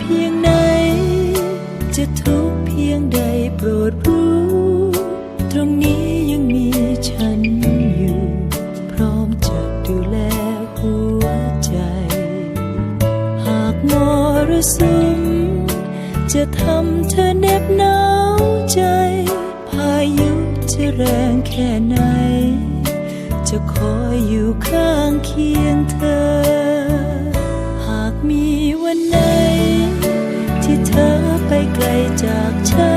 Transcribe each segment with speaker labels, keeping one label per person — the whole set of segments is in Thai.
Speaker 1: เพียงไหน จะทุกเพียงใดโปรดรู้ ตรงนี้ยังมีฉันอยู่ พร้อมจะดูแลหัวใจ หากมรสุมจะทำเธอเหน็บหนาวใจ พายุจะแรงแค่ไหน จะคอยอยู่ข้างเคียงเธอ ไกลจากฉัน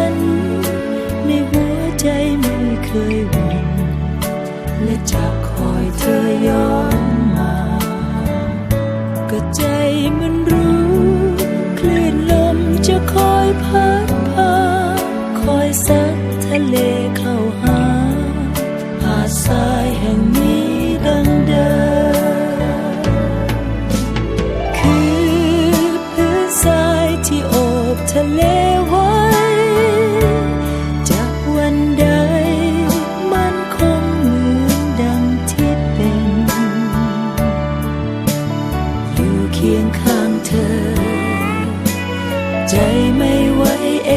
Speaker 1: ไม่ไหวเอ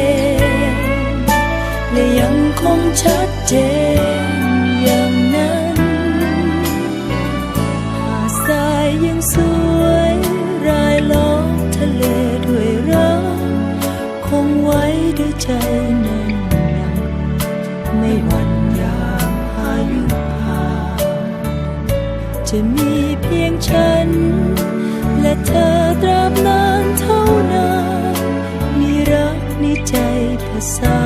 Speaker 1: ง และยังคงชัดเจนอย่างนั้นหาดทรายยังสวยรายล้อมทะเลด้วยรักคงไว้ด้วยใจแน่นหนักไม่หวั่นยามพายุผ่านจะมีเพียงฉัน และเธอตราบนาน ผส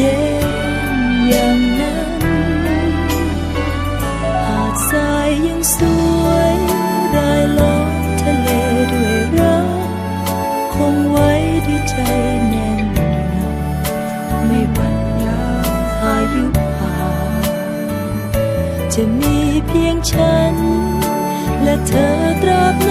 Speaker 1: จนอย่างนั้น หาดทรายยังสวยรายล้อมทะเลด้วยรักคงไว้ด้วยใจแน่นหนักไม่หวั่นยามพายุผ่านจะมีเพียงฉัน และเธอตราบน